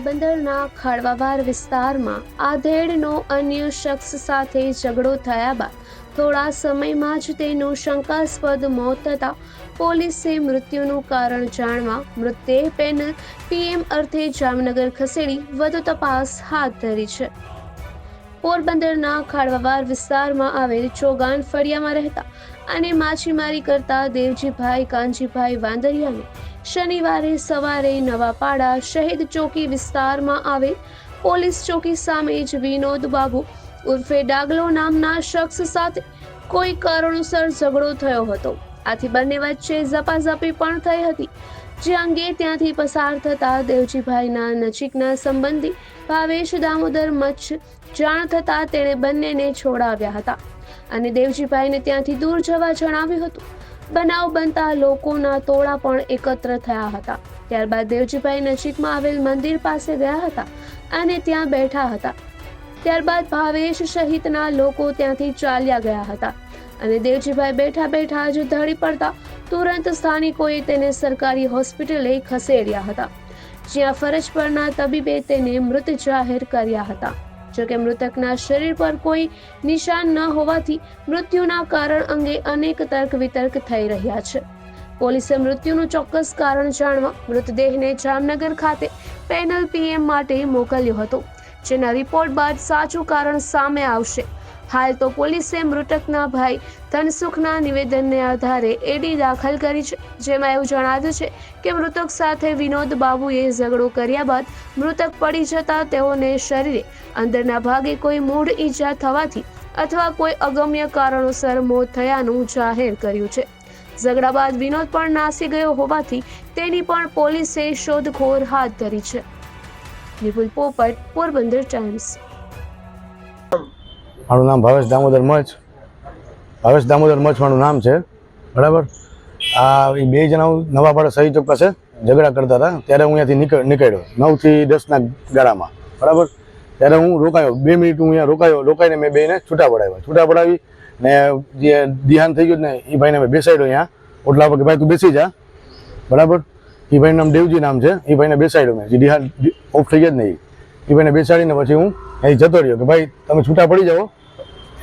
પોરબંદરના ખાડવાવાર વિસ્તારમાં આધેડનો અન્ય શખ્સ સાથે ઝઘડો થયા બાદ થોડા સમયમાં જ તેનું શંકાસ્પદ મોત થતાં પોલીસે મૃત્યુનું કારણ જાણવા મૃતદેહ પેનલ પીએમ અર્થે જામનગર ખસેડી વધુ તપાસ હાથ ધરી છે. પોરબંદરના ખાડવાબાર વિસ્તારમાં આવેલ ચોગાન ફળિયામાં રહેતા અને માછીમારી કરતા દેવજીભાઈ કાનજીભાઈ વાંદરિયાને શનિવારે સવારે નવાપાડા શહીદ ચોકી વિસ્તારમાં આવેલ પોલીસ ચોકી સામે જ વિનોદ બાબુ ઉર્ફે ડાગલો નામના શખ્સ સાથે કોઈ કારણોસર ઝઘડો થયો હતો. આથી બંને વચ્ચે ઝપાઝપી પણ થઈ હતી. જે અંગે ત્યાંથી પસાર થતા દેવજીભાઈના નજીકના સંબંધી ભાવેશ દામોદર મચ્છ જાણ થતાં તેણે બંનેને છોડાવ્યા હતા અને દેવજીભાઈને ત્યાંથી દૂર જવા જણાવ્યું હતું. બનાવ બનતા લોકોના ટોળા પણ એકત્ર થયા હતા. ત્યારબાદ દેવજીભાઈ નજીકમાં આવેલ મંદિર પાસે ગયા હતા અને ત્યાં બેઠા હતા. ત્યારબાદ ભાવેશ સહિતના લોકો ત્યાંથી ચાલ્યા ગયા હતા. અને દેવજીભાઈ બેઠા બેઠા જ ધડી પડતા તુરંત સ્થાનિકોએ તેને સરકારી હોસ્પિટલે ખસેડ્યા હતા, જ્યાં ફરજ પરના તબીબે તેને મૃત જાહેર કર્યા હતા. જોકે મૃતકના શરીર પર કોઈ નિશાન ન હોવાથી મૃત્યુના કારણ અંગે અનેક તર્ક વિતર્ક થઈ રહ્યા છે. પોલીસે મૃત્યુનું ચોક્કસ કારણ જાણવા મૃતદેહને જામનગર ખાતે પેનલ પીએમ માટે મોકલ્યો હતો, જેના રિપોર્ટ બાદ સાચું કારણ સામે આવશે. હાલ તો પોલીસે મૃતકના ભાઈ ધનસુખના નિવેદનને આધારે એડી દાખલ કરી છે. જેમાં એવું જણાવ્યું છે કે મૃતક સાથે વિનોદ બાબુએ ઝઘડો કર્યા બાદ મૃતક પડી જતા તેઓને શરીરે અંદરના ભાગે કોઈ મૂળ ઈજા થવાથી અથવા કોઈ અગમ્ય કારણોસર મોત થયાનું જાહેર કર્યું છે. ઝઘડા બાદ વિનોદ પણ નાસી ગયો હોવાથી તેની પણ પોલીસે શોધખોળ હાથ ધરી છે. નિપુલ પોપટ, પોરબંદર ટાઈમ્સ. મારું નામ ભાવેશ દામોદર મચ. ભાવેશ દામોદર મચ મારું નામ છે. બરાબર? આ એ બે જણા નવા નવાપાડા સહી ચોક પાસે ઝઘડા કરતા હતા. ત્યારે હું અહીંયાથી નીકળ, નીકળ્યો. નવથી દસના ગાળામાં. બરાબર? ત્યારે હું રોકાયો. બે મિનિટ હું અહીંયા રોકાયો. રોકાઈને મેં બેને છૂટા પડાવ્યા. છૂટા પડાવી ને જે ધ્યાન થઈ ગયું ને એ ભાઈને મેં બેસાડ્યો અહીંયા. ઓટલા પર કે, ભાઈ, તું બેસી જા. બરાબર? એ ભાઈનું નામ દેવજી નામ છે. એ ભાઈને બેસાડ્યો મેં. જે ધ્યાન ઓફ થઈ ગયા જ નહીં. એ ભાઈને બેસાડીને પછી હું અહીં જતો રહ્યો કે, ભાઈ, તમે છૂટા પડી જાઓ.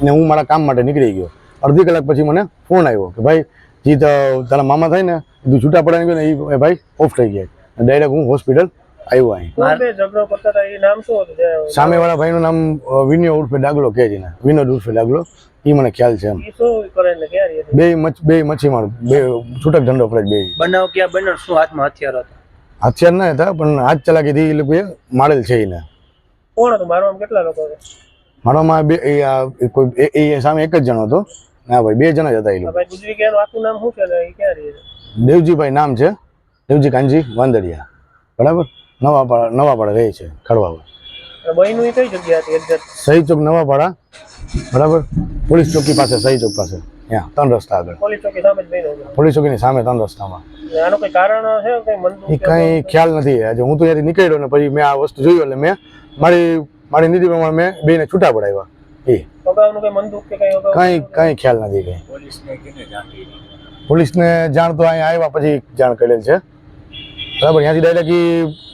ને હું મારા કામ માટે નીકળી ગયો. અડધી કલાક પછી મને ફોન આવ્યો કે ભાઈ જે તો તારા મામા થાય ને તું છૂટા ગયો ને એ ભાઈ ઓફ થઈ ગયા. ડાયરેક્ટ હું હોસ્પિટલ આવ્યો અહીં. સામેવાળા ભાઈનું નામ વિનય ઉર્ફે ડાગલો કે છે વિનોદ ઉર્ફે ડાગલો. એ મને ખ્યાલ છે એમ. બે બે મચ્છીમાર બે છૂટક ધંધો ફરજ બે. બનાવ ક્યાં બન્યો શું હાથમાં હથિયાર હતા? હથિયાર ના હતા પણ હાથ ચલાકીથી એ લોકોએ મારેલ છે એને. કોણ હતું? મારવામાં કેટલા લોકો હતા? મારામાં બે એ કોઈ એ- સામે એક જ જણો હતો. ના ભાઈ બે જણા જ હતા એ લોકો. ભાઈ ગુજરી ગયા આખું નામ શું છે એ ક્યાં રહે દેવજીભાઈ નામ છે. દેવજી કાનજી વાંદરિયા. બરાબર? નવાપાડા નવાપાડા રહે છે ખડવાવા સહી ચોક નવાપાડા. બરાબર? પોલીસ ચોકી પાસે સહી ચોક પાસે. ત્યાં ત્રણ રસ્તા આગળ. પોલીસ ચોકીની સામે ત્રણ રસ્તામાં. એ કંઈ ખ્યાલ નથી. આજે હું તો ત્યાંથી નીકળ્યો ને પછી મેં આ વસ્તુ જોયું એટલે મેં મારી મારી નીતિ પ્રમાણે મેં બેને છૂટા પડાવ્યા. એ. કઈ કઈ કંઈ કંઈ ખ્યાલ નથી કંઈ. પોલીસને જાણ તો અહીંયા આવ્યા પછી જાણ કરેલ છે. બરાબર ત્યાંથી ડાયરેક્ટ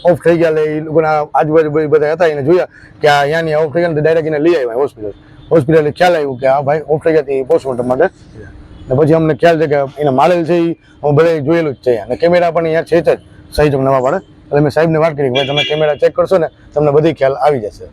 ઓફ થઈ ગયા એટલે એ લોકોના આજુબાજુ બધા બધા હતા એને જોયા કે આ અહીંયાની ઓફ થઈ ગયા ડાયરેક્ટ એને લઈ આવ્યા હોસ્પિટલ હોસ્પિટલે ખ્યાલ આવ્યું કે આ ભાઈ ઓફ થઈ ગયા તે પોસ્ટમોર્ટમ માટે. ને પછી અમને ખ્યાલ છે કે એને મારેલ છે એ હું બધા જોયેલું જ છે. અને કેમેરા પણ અહીંયા છે જ સહી નવા પાડે. એટલે મેં સાહેબને વાત કરી કે ભાઈ તમે કેમેરા ચેક કરશો ને તમને બધી ખ્યાલ આવી જશે.